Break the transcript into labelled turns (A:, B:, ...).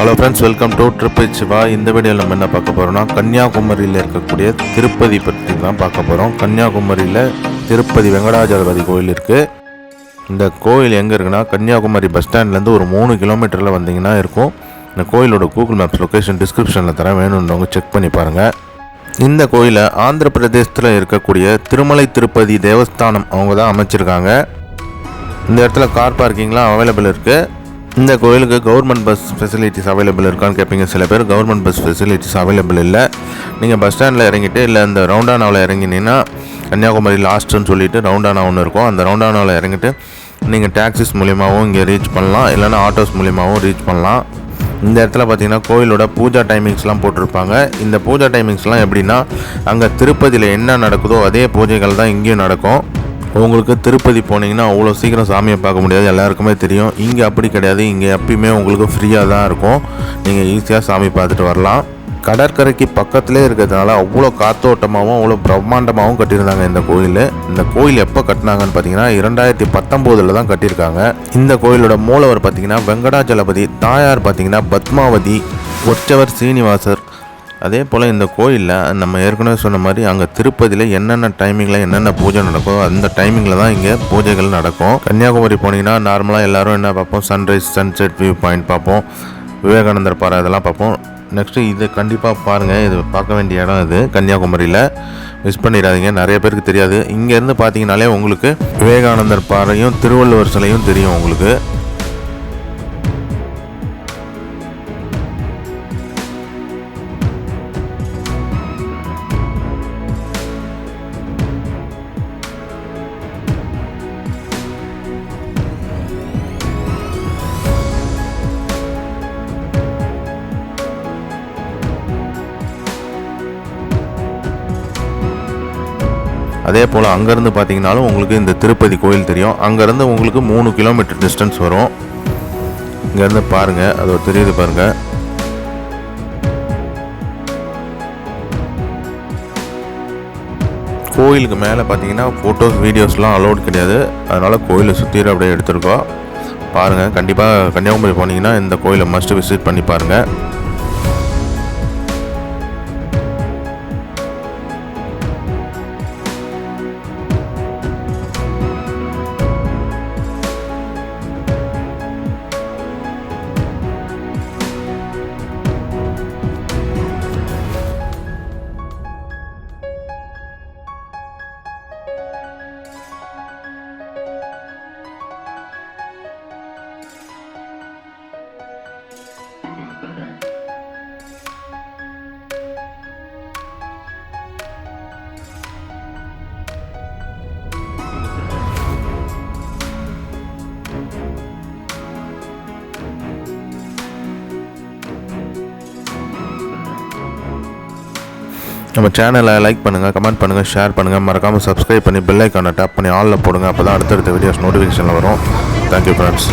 A: Hello friends welcome to trip Siva இந்த வீடியோவில் நம்ம என்ன பார்க்க போகிறோம்னா கன்னியாகுமரியில் இருக்கக்கூடிய திருப்பதி பற்றி தான் பார்க்க போகிறோம் கன்னியாகுமரியில் திருப்பதி வெங்கடாஜலபதி கோயில் இருக்குது இந்த கோயில் எங்கே இருக்குன்னா கன்னியாகுமரி பஸ் ஸ்டாண்ட்லேருந்து ஒரு மூணு கிலோமீட்டரில் வந்தீங்கன்னா இருக்கும். இந்த கோயிலோட கூகுள் மேப்ஸ் லொக்கேஷன் டிஸ்கிரிப்ஷனில் தரேன். வேணுன்றவங்க செக் பண்ணி பாருங்கள் இந்த கோயிலை ஆந்திர பிரதேசத்தில் இருக்கக்கூடிய திருமலை திருப்பதி தேவஸ்தானம் அவங்க தான் அமைச்சிருக்காங்க. இந்த இடத்துல கார் பார்க்கிங்லாம் அவைலபிள் இருக்குது இந்த கோயிலுக்கு கவர்மெண்ட் பஸ் ஃபெசிலிட்டிஸ் அவைலபிள் இருக்கான்னு கேட்பீங்க சில பேர் கவர்மெண்ட் பஸ் ஃபெசிலிட்டிஸ் அவைலபிள் இல்லை. நீங்கள் பஸ் ஸ்டாண்டில் இறங்கிட்டு இல்லை இந்த ரவுண்டானாவில் இறங்கினீங்கன்னா கன்னியாகுமரி லாஸ்ட்டுன்னு சொல்லிட்டு ரவுண்டானா ஒன்று இருக்கும். அந்த ரவுண்டானாவில் இறங்கிட்டு நீங்கள் டாக்ஸிஸ் மூலியமாகவும் இங்கே ரீச் பண்ணலாம். இல்லைன்னா ஆட்டோஸ் மூலியமாகவும் ரீச் பண்ணலாம். இந்த இடத்துல பார்த்தீங்கன்னா கோயிலோட பூஜா டைமிங்ஸ்லாம் போட்டிருப்பாங்க. இந்த பூஜா டைமிங்ஸ்லாம் எப்படின்னா அங்கே திருப்பதியில் என்ன நடக்குதோ அதே பூஜைகள் தான் இங்கேயும் நடக்கும். உங்களுக்கு திருப்பதி போனீங்கன்னா அவ்வளோ சீக்கிரம் சாமியை பார்க்க முடியாது. எல்லாருக்குமே தெரியும். இங்கே அப்படி கிடையாது. இங்கே எப்பயுமே உங்களுக்கு ஃப்ரீயாக தான் இருக்கும். நீங்கள் ஈஸியாக சாமி பார்த்துட்டு வரலாம். கடற்கரைக்கு பக்கத்திலே இருக்கிறதுனால அவ்வளோ காத்தோட்டமாகவும் அவ்வளோ பிரம்மாண்டமாகவும் கட்டியிருந்தாங்க இந்த கோயில். இந்த கோயில் எப்போ கட்டினாங்கன்னு பார்த்தீங்கன்னா இரண்டாயிரத்தி பத்தொம்போதில் தான் கட்டியிருக்காங்க. இந்த கோயிலோட மூலவர் பார்த்தீங்கன்னா வெங்கடாஜலபதி தாயார் பார்த்தீங்கன்னா பத்மாவதி ஒற்றவர் சீனிவாசர் அதே போல் இந்த கோயிலில் நம்ம ஏற்கனவே சொன்ன மாதிரி அங்கே திருப்பதியில் என்னென்ன டைமிங்கில் என்னென்ன பூஜை நடக்கும் அந்த டைமிங்கில் தான் இங்கே பூஜைகள் நடக்கும். கன்னியாகுமரி போனீங்கன்னா நார்மலாக எல்லாரும் என்ன பார்ப்போம்? சன்ரைஸ் சன்செட் வியூ பாயிண்ட் பார்ப்போம். விவேகானந்தர் பாறை இதெல்லாம் பார்ப்போம். நெக்ஸ்ட்டு இது கண்டிப்பாக பாருங்கள் இது பார்க்க வேண்டிய இடம் இது கன்னியாகுமரியில். மிஸ் பண்ணிடாதீங்க. நிறைய பேருக்கு தெரியாது. இங்கேருந்து பார்த்தீங்கனாலே உங்களுக்கு விவேகானந்தர் பாறையும் திருவள்ளுவர் சிலையும் தெரியும் உங்களுக்கு. அதே போல் அங்கேருந்து பார்த்தீங்கனாலும் உங்களுக்கு இந்த திருப்பதி கோயில் தெரியும். அங்கேருந்து உங்களுக்கு மூணு கிலோமீட்டர் டிஸ்டன்ஸ் வரும். இங்கேருந்து பாருங்கள் அது தெரியுது பாருங்கள் கோயிலுக்கு மேலே பார்த்தீங்கன்னா ஃபோட்டோஸ் வீடியோஸ்லாம் அலோட் கிடையாது. அதனால் கோயிலை சுற்றி அப்படியே எடுத்திருக்கோம். பாருங்கள் கண்டிப்பாக கன்னியாகுமரி போனீங்கன்னா இந்த கோயிலை மஸ்ட் விசிட் பண்ணி பாருங்கள் நம்ம சேனலை லைக் பண்ணுங்கள் கமெண்ட் பண்ணுங்கள் ஷேர் பண்ணுங்கள் மறக்காமல் சப்ஸ்கிரைப் பண்ணி பெல் ஐக்கானை டேப் பண்ணி ஆலில் போடுங்க. அப்போ தான் அடுத்தடுத்த வீடியோஸ் நோட்டிஃபிகேஷனில் வரும். Thank you friends